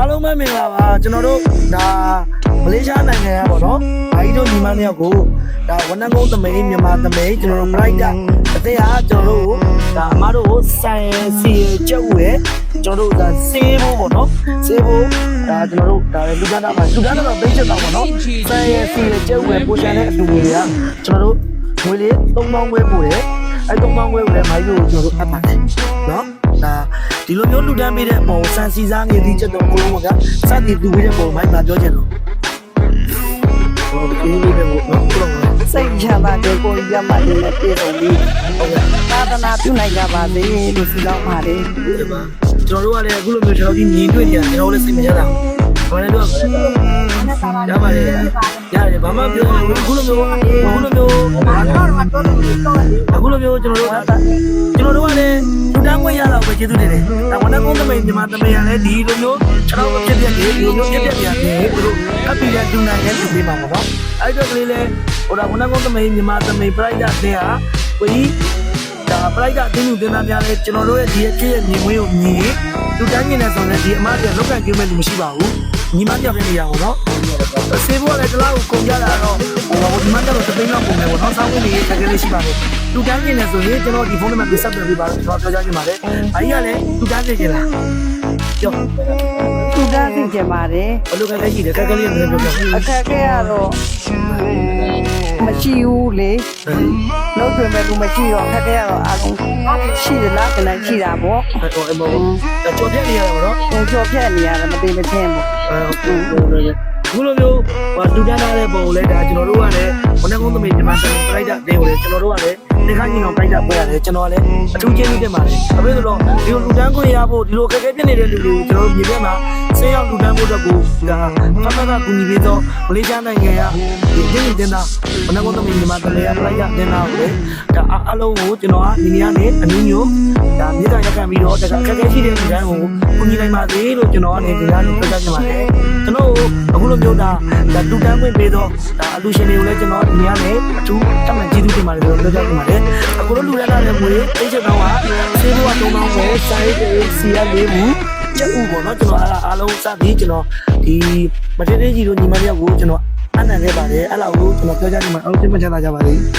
အားလုံးပဲမင်္ဂလာပါကျွန်တော်တို့ဒါမလေးရှားနိုင်ငံကပေါ့နော်။အားကြီးတို့ညီမနှစ်ယောက်ကိုဒါဝနန်းကုန်းသမိန်မြန်မာသမိန်ကျွန်တော်တို့ bright အသေးအားကျွန်တော်တို့ဒါအမတို့ကိုဆိုင်စီကျုပ်ရဲ့ကျွန်တော်တို့ဒါစေးဖို့ပေါ့နော်။စေးဖို့ဒါကျွန်တော်တို့ဒါလူကန်းတာမှာလူကန်းတာမှာပိတ်ချက်တော့ပေါ့နော်။ဆိုင်စီကျုပ်ရဲ့ပိုရှန်တဲ့အတူတွေကကျွန်တော်တို့ငွေလေး3000ဝဲပို့တယ်။အဲ3000ဝဲကိုလည်းမိုင်းတို့ကျွန်တော်တို့အပ်ပါတယ်နော်။ ဒါဒီလိုမျိုးလူတန်းပေးတဲ့အပေါ်စံစီစားငယ်သီးချက်တော့ကိုလုံးကစသည်သူဝေးတဲ့ပုံမိုင်းမှာပြောချင်တော့ဟိုဒီလေးပဲပေါ့နော်ကိုလုံးကစိတ်ချမ်းသာတဲ့ကိုယ်ရမှလည်းပြည့်စုံပြီးဟုတ်ကဲ့သာသနာပြုနိုင်ကြပါစေလို့ဆုတောင်းပါတယ်ဒီမှာကျွန်တော်တို့ကလည်းအခုလိုမျိုးကျွန်တော်ဒီမြင်တွေ့နေရကျွန်တော်တို့လည်းစိတ်မချတာဘာလဲတော့ရပါတယ်ရတယ်ဘာမှပြောအခုလိုမျိုးအခုလိုမျိုး အခုလိုမျိုးကျွန်တော်တို့ကျွန်တော်တို့ကလည်းလူတန်းခွင့်ရတော့ပဲကျေးဇူးတင်တယ်ဒါဝနကုန်းသမိန်မြန်မာသမိန်ကလည်းဒီလိုမျိုးကျွန်တော်တို့ပြည့်ပြည့်လေးဒီလိုမျိုးပြည့်ပြည့်ပြည့်လေးသူတို့ကပ်ပြီးတဲ့လူနိုင်တဲ့လူတွေမှာပေါ့နော်အဲ့တော့ကလေးလည်းဟိုဒါဝနကုန်းသမိန်မြန်မာသမိန် pride တဲ့ဟာကိုကြီးဒါ ပလိုက်တာအတင်းလူတင်သားများလဲကျွန်တော်တို့ရဲ့ဒီအဖြစ်ရဲ့မြင်ကွင်းကိုမြင်လူတန်းမြင်နေဆိုရင်ဒီအမပြန်လောက်ကကျိုးမဲ့လူမရှိပါဘူးညီမပြောင်းနေရအောင်နော်ဆေးဘောလည်းတလားကိုကုန်ကြတာတော့ဟိုဒီမန်ကတော့တပိန်းလောက်ကုန်မယ်ပေါ့နော်ဆောင်းဝင်လေးတကယ်လေးရှိပါတယ်လူတန်းမြင်နေဆိုရင်ကျွန်တော်ဒီဖုန်းနံပါတ်ပြဆက်ပြပေးပါတော့ကျွန်တော်ပြောကြချင်ပါတယ်အားကြီးကလည်းလူတန်းသိကြလားပြောဆုတောင်းသိကြပါတယ်ဘယ်လိုကလေးရှိတယ်ကက်ကလေးကလည်းပြောပြောအခက်အခဲကတော့ မရှိဘူးလေလို့တွင်မဲ့လူမရှိတော့အခက်အခဲကတော့အားလုံးရှိသလားကလည်းရှိတာပေါ့ဟိုအမေကြော်ပြနေရတယ်ပေါ့နော်သင်ချောဖြတ်နေရတယ်မသိမချင်းပေါ့အခုလိုမျိုးဟာလူတန်းထားတဲ့ပုံကိုလည်းဒါကျွန်တော်တို့ကလည်းဘနကုန်းသမီးညီမဆိုင်ပလိုက်တာတင်းကိုလည်းကျွန်တော်တို့ကလည်းဒီခါကြီးအောင်ပလိုက်တာပွဲရတယ်ကျွန်တော်ကလည်းအထူးကျေးဇူးတင်ပါတယ်။ဒါပေမဲ့တော့ဒီလိုလူတန်းကိုရဖို့ဒီလိုခက်ခဲပြနေတဲ့လူတွေကိုကျွန်တော်တို့မြေထဲမှာ ဆေးရောက်လူတန်းဖို့အတွက်ကိုဒါဖတ်ဖတ်ကကူညီပေးတော့မလေးရှားနိုင်ငံကဒီတင်းတင်းတင်းသားဘနကုန်းသမီးညီမတလေးကပလိုက်တာတင်းသားကိုလေဒါအလုံးကိုကျွန်တော်ကဒီနေရာနဲ့အနည်းမျိုးဒါမြေသားရက်ခံပြီးတော့ဒါခက်ခဲရှိတဲ့လူတန်းကိုကူညီနိုင်ပါသေးလို့ကျွန်တော်ကနေဒီလားလို့ပြောချင်ပါတယ်။ကျွန်တော်အခုလိုမျိုးဒါဒါလူတန်းခွင့်ပေးတော့ဒါအလူရှင်တွေကိုလည်းကျွန်တော်ဒီနေရာနဲ့အထူးတမန်ကျေးဇူးတင်ပါတယ်လို့ပြောချင်ပါတယ်။အခုလိုလူရတာလည်းငွေသိချက်တော့ကဆေးဘဝ၃000ပဲစိုင်းတွေစီရလေးဘူး ကျက်ဥပေါ့နော်ကျွန်တော်အားအားလုံးစပြီးကျွန်တော်ဒီမထေးသေးကြီးတို့ညီမတယောက်ကိုကျွန်တော်အနံ့ခဲ့ပါတယ်အဲ့လောက်ကိုကျွန်တော်ပြောချင်တယ်မှာအောင်သိမှချတာကြပါလိမ့်